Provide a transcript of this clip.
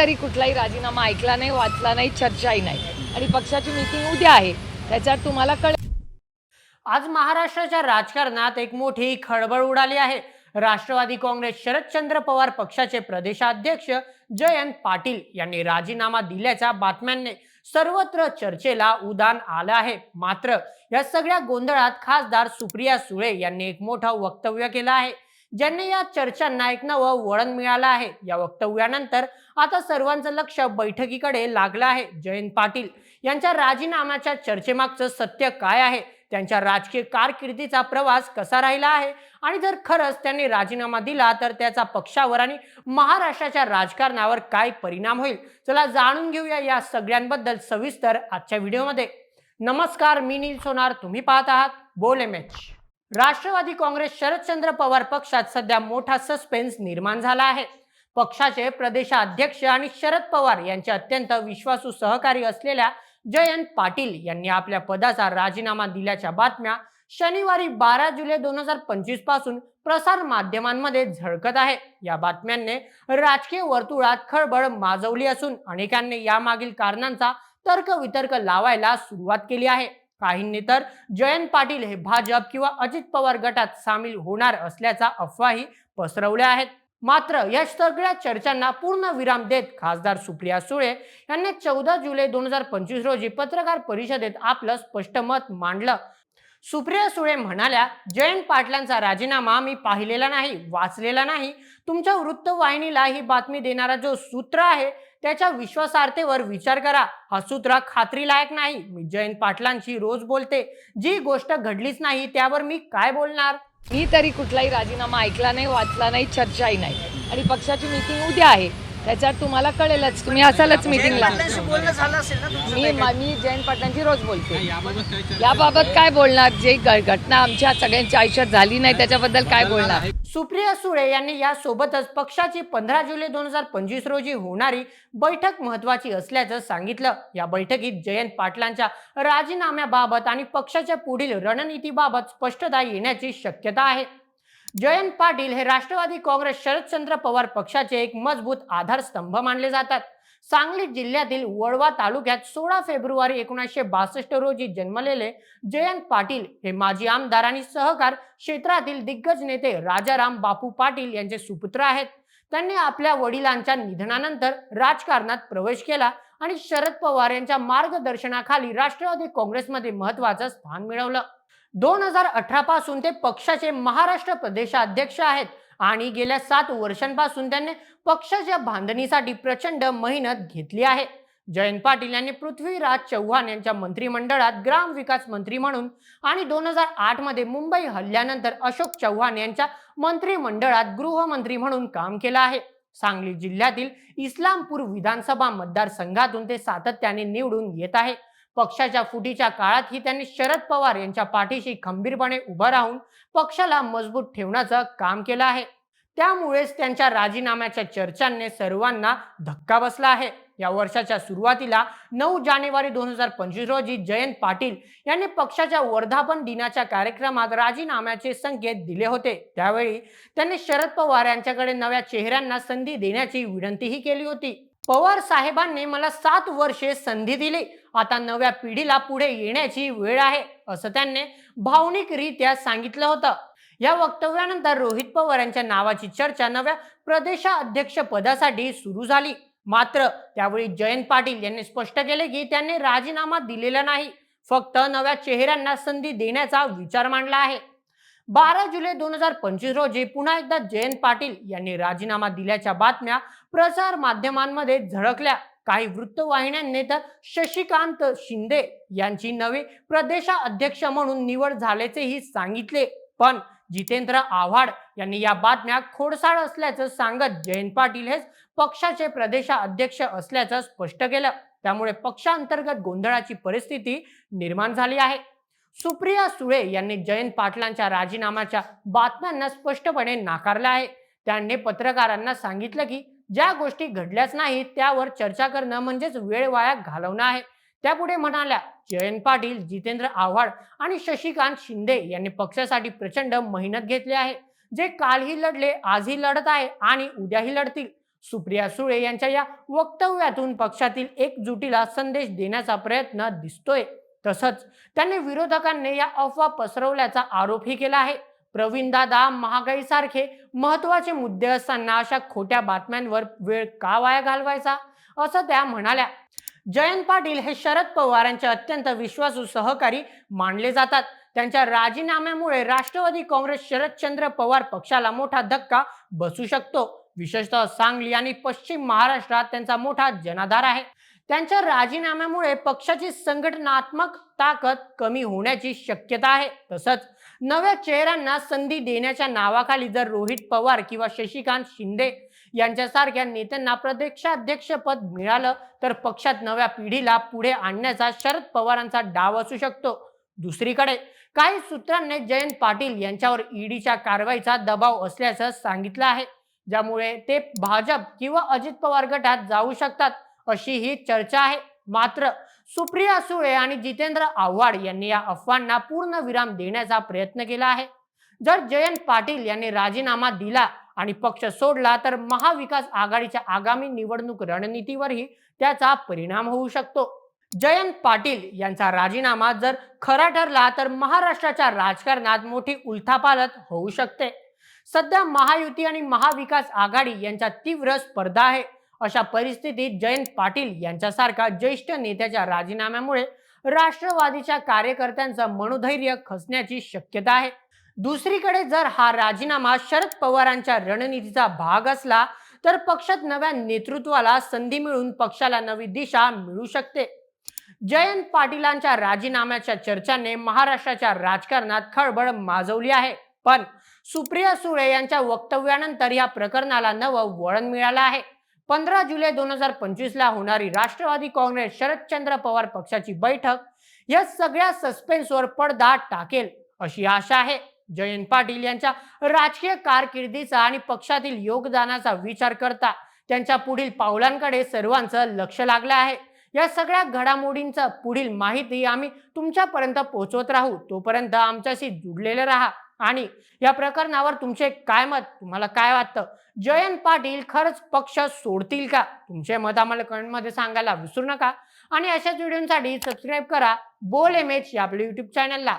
तरी कुठलाही राजीनामा ऐकला नाही वाचला नाही चर्चाही नाही. आणि पक्षाची मीटिंग उद्या आहे. त्याच्यात तुम्हाला कळेल आज महाराष्ट्राच्या राजकारणात एक मोठी खळबळ उडाली आहे. राष्ट्रवादी काँग्रेस शरदचंद्र पवार पक्षाचे प्रदेशाध्यक्ष जयंत पाटील यांनी राजीनामा दिल्याच्या बातम्यांनी सर्वत्र चर्चेला उदान आलं आहे. मात्र या सगळ्या गोंधळात खासदार सुप्रिया सुळे यांनी एक मोठं वक्तव्य केलं आहे. ज्यांनी या चर्चांना एक नवं वळण मिळालं आहे. या वक्तव्यानंतर आता सर्वांचं लक्ष बैठकीकडे लागलं आहे. जयंत पाटील यांच्या राजीनाम्याच्या चर्चेमागचं सत्य काय आहे? त्यांच्या राजकीय कारकिर्दीचा प्रवास कसा राहिला आहे? आणि जर खरंच त्यांनी राजीनामा दिला तर त्याचा पक्षावर आणि महाराष्ट्राच्या राजकारणावर काय परिणाम होईल? चला जाणून घेऊया या सगळ्यांबद्दल सविस्तर आजच्या व्हिडिओमध्ये. नमस्कार मी नील सोनार. तुम्ही पाहत आहात बोल M H Rashtravadi Congress Sharadchandra Pawar पक्षात सध्या मोठा सस्पेन्स निर्माण झाला आहे. पक्षाचे प्रदेशाध्यक्ष आणि शरद पवार यांचे अत्यंत विश्वासू सहकारी असलेल्या जयंत पाटील यांनी आपल्या पदाचा राजीनामा दिल्याच्या बातम्या शनिवारी बारा जुलै दोन हजार पंचवीसपासून प्रसार माध्यमांमध्ये झळकत आहे. या बातम्यांनी राजकीय वर्तुळात खळबळ माजवली असून अनेकांनी यामागील कारणांचा तर्क वितर्क लावायला सुरुवात केली आहे. काहींनी तर जयंत पाटील हे भाजप किंवा अजित पवार गटात सामील होणार असल्याचा अफवाही पसरवल्या आहेत. मात्र या सगळ्या चर्चांना पूर्ण विराम देत खासदार सुप्रिया सुळे यांनी चौदा जुलै दोन हजार पंचवीस रोजी पत्रकार परिषदेत आपलं स्पष्ट मत मांडलं. सुप्रिया सुळे म्हणाल्या जयंत पाटलांचा राजीनामा मी पाहिलेला नाही वाचलेला नाही. तुमच्या वृत्तवाहिनीला ही बातमी देणारा जो सूत्र आहे त्याच्या विश्वासार्हतेवर विचार करा. हा सूत्र खात्रीलायक नाही. मी जयंत पाटलांशी रोज बोलते. जी गोष्ट घडलीच नाही त्यावर मी काय बोलणार? मी तरी कुठलाही राजीनामा ऐकला नाही वाचला नाही चर्चाही नाही. आणि पक्षाची मीटिंग उद्या आहे. त्याच्यात तुम्हाला कळेलच. तुम्ही असालच मीटिंगला पाटलांशी बोलणं झालं असेल ना तुमचं मी? मा- जयंत पाटलांची रोज बोलते. याबाबत काय बोलणार? जे घटना आमच्या सगळ्यांच्या आयुष्यात झाली नाही त्याच्याबद्दल काय बोलणार? सुप्रिया सुळे यांनी यासोबतच पक्षाची पंधरा जुलै दोन हजार पंचवीस रोजी होणारी बैठक महत्वाची असल्याचं सांगितलं. या बैठकीत जयंत पाटलांच्या राजीनाम्याबाबत आणि पक्षाच्या पुढील रणनीतीबाबत स्पष्टता येण्याची शक्यता आहे. जयंत पाटील हे राष्ट्रवादी काँग्रेस शरदचंद्र पवार पक्षाचे एक मजबूत आधारस्तंभ मानले जातात. सांगली जिल्ह्यातील वळवा तालुक्यात सोळा फेब्रुवारी एकोणीसशे बासष्ट रोजी जन्मलेले जयंत पाटील हे माजी आमदार आणि सहकार क्षेत्रातील दिग्गज नेते राजाराम बापू पाटील यांचे सुपुत्र आहेत. त्यांनी आपल्या वडिलांच्या निधनानंतर राजकारणात प्रवेश केला आणि शरद पवार यांच्या मार्गदर्शनाखाली राष्ट्रवादी काँग्रेसमध्ये महत्वाचं स्थान मिळवलं. दोन हजार अठरा पासून ते पक्षाचे महाराष्ट्र प्रदेशाध्यक्ष आहेत. आणि गेल्या सात वर्षांपासून त्यांनी पक्षाच्या बांधणीसाठी प्रचंड मेहनत घेतली आहे. जयंत पाटील यांनी पृथ्वीराज चव्हाण यांच्या मंत्रिमंडळात ग्राम विकास मंत्री म्हणून आणि दोन हजार आठमध्ये मुंबई हल्ल्यानंतर अशोक चव्हाण यांच्या मंत्रिमंडळात गृहमंत्री म्हणून काम केलं आहे. सांगली जिल्ह्यातील इस्लामपूर विधानसभा मतदारसंघातून ते सातत्याने निवडून येत आहे. पक्षाच्या फुटीच्या काळातही त्यांनी शरद पवार यांच्या पाठीशी खंबीरपणे उभं राहून पक्षाला मजबूत ठेवण्याचं काम केलं आहे. त्यामुळेच त्यांच्या राजीनाम्याच्या चर्चांनी सर्वांना धक्का बसला आहे. या वर्षाच्या सुरुवातीला नऊ जानेवारी दोन हजार पंचवीस रोजी जयंत पाटील यांनी पक्षाच्या वर्धापन दिनाच्या कार्यक्रमात राजीनाम्याचे संकेत दिले होते. त्यावेळी त्यांनी शरद पवार यांच्याकडे नव्या चेहऱ्यांना संधी देण्याची विनंतीही केली होती. पवार साहेबांनी मला सात वर्षे संधी दिली. आता नव्या पिढीला पुढे येण्याची वेळ आहे असं त्यांनी भावनिकरित्या सांगितलं होतं. या वक्तव्यानंतर रोहित पवार यांच्या नावाची चर्चा नव्या प्रदेशाध्यक्ष पदासाठी सुरू झाली. मात्र त्यावेळी जयंत पाटील यांनी स्पष्ट केले की त्यांनी राजीनामा दिलेला नाही. फक्त नव्या चेहऱ्यांना संधी देण्याचा विचार मांडला आहे. बारा जुलै दोन हजार पंचवीस रोजी पुन्हा एकदा जयंत पाटील यांनी राजीनामा दिल्याच्या बातम्या प्रसार माध्यमांमध्ये झळकल्या. काही वृत्तवाहिन्यांनी तर शशिकांत शिंदे यांची नवे प्रदेशाध्यक्ष म्हणून निवड झाल्याचेही सांगितले. पण जितेंद्र आव्हाड यांनी या बातम्या खोडसाळ असल्याचं सांगत जयंत पाटील हेच पक्षाचे प्रदेशाध्यक्ष असल्याचं स्पष्ट केलं. त्यामुळे पक्षांतर्गत गोंधळाची परिस्थिती निर्माण झाली आहे. सुप्रिया सुळे यांनी जयंत पाटलांच्या राजीनाम्याच्या बातम्यांना स्पष्टपणे नाकारलं आहे. त्यांनी पत्रकारांना सांगितलं की ज्या गोष्टी घडल्याच नाहीत त्यावर चर्चा करणं म्हणजेच वेळ वाया घालवणं आहे. त्यापुढे म्हणाल्या जयंत पाटील जितेंद्र आव्हाड आणि शशिकांत शिंदे यांनी पक्षासाठी प्रचंड मेहनत घेतली आहे. जे कालही लढले आजही लढत आहे आणि उद्याही लढतील. सुप्रिया सुळे यांच्या या वक्तव्यातून पक्षातील एकजुटीला संदेश देण्याचा प्रयत्न दिसतोय. तसंच त्यांनी विरोधकांनी या अफवा पसरवल्याचा आरोपही केला आहे. प्रवीण दादा महागाई सारखे महत्त्वाचे मुद्दे असताना अशा खोट्या बातम्यांवर वेळ का वाया घालवायचा? असं त्या म्हणाल्या. जयंत पाटील हे शरद पवार यांचे अत्यंत विश्वासू सहकारी मानले जातात. त्यांच्या राजीनाम्यामुळे राष्ट्रवादी काँग्रेस शरदचंद्र पवार पक्षाला मोठा धक्का बसू शकतो. विशेषतः सांगली आणि पश्चिम महाराष्ट्रात त्यांचा मोठा जनाधार आहे. त्यांच्या राजीनाम्यामुळे पक्षाची संघटनात्मक ताकद कमी होण्याची शक्यता आहे. तसंच नव्या चेहऱ्यांना संधी देण्याच्या नावाखाली जर रोहित पवार किंवा शशिकांत शिंदे यांच्यासारख्या नेत्यांना प्रदेशाध्यक्षपद मिळालं तर पक्षात नव्या पिढीला पुढे आणण्याचा शरद पवारांचा डाव असू शकतो. दुसरीकडे काही सूत्रांनी जयंत पाटील यांच्यावर ईडीच्या कारवाईचा दबाव असल्याचं सांगितलं आहे ज्यामुळे ते भाजप किंवा अजित पवार गटात जाऊ शकतात अशी ही चर्चा आहे. मात्र सुप्रिया सुळे आणि जितेंद्र आव्हाड यांनी या अफवांना पूर्ण विराम देण्याचा प्रयत्न केला आहे. जर जयंत पाटील यांनी राजीनामा दिला आणि पक्ष सोडला तर महाविकास आघाडीच्या आगामी निवडणूक रणनीतीवरही त्याचा परिणाम होऊ शकतो. जयंत पाटील यांचा राजीनामा जर खरा ठरला तर महाराष्ट्राच्या राजकारणात मोठी उलथापालत होऊ शकते. सध्या महायुती आणि महाविकास आघाडी यांच्यात तीव्र स्पर्धा आहे. अशा परिस्थितीत जयंत पाटील यांच्यासारखा ज्येष्ठ नेत्याच्या राजीनाम्यामुळे राष्ट्रवादीच्या कार्यकर्त्यांचं मनोधैर्य खचण्याची शक्यता आहे. दुसरीकडे जर हा राजीनामा शरद पवारांच्या रणनीतीचा भाग असला तर पक्षात नव्या नेतृत्वाला संधी मिळून पक्षाला नवी दिशा मिळू शकते. जयंत पाटीलांच्या राजीनाम्याच्या चर्चाने महाराष्ट्राच्या राजकारणात खळबळ माजवली आहे. पण सुप्रिया सुळे यांच्या वक्तव्यानंतर या प्रकरणाला नवं वळण मिळालं आहे. पंधरा जुलै दोन हजार पंचवीसला होणारी राष्ट्रवादी काँग्रेस शरदचंद्र पवार पक्षाची बैठक या सगळ्या सस्पेन्सवर पडदा टाकेल अशी आशा आहे. जयंत पाटील यांच्या राजकीय कारकिर्दीचा आणि पक्षातील योगदानाचा विचार करता त्यांच्या पुढील पावलांकडे सर्वांचं लक्ष लागलं आहे. या सगळ्या घडामोडींचा पुढील माहिती आम्ही तुमच्यापर्यंत पोहोचवत राहू. तोपर्यंत आमच्याशी जुडलेले राहा. आणि या प्रकरणावर तुमचे काय मत तुम्हाला काय वाटतं? जयंत पाटील खरंच पक्ष सोडतील का? तुमचे मत आम्हाला कमेंटमध्ये सांगायला विसरू नका. आणि अशाच व्हिडिओसाठी सबस्क्राईब करा. बोल एम एच या आपल्या युट्यूब चॅनलला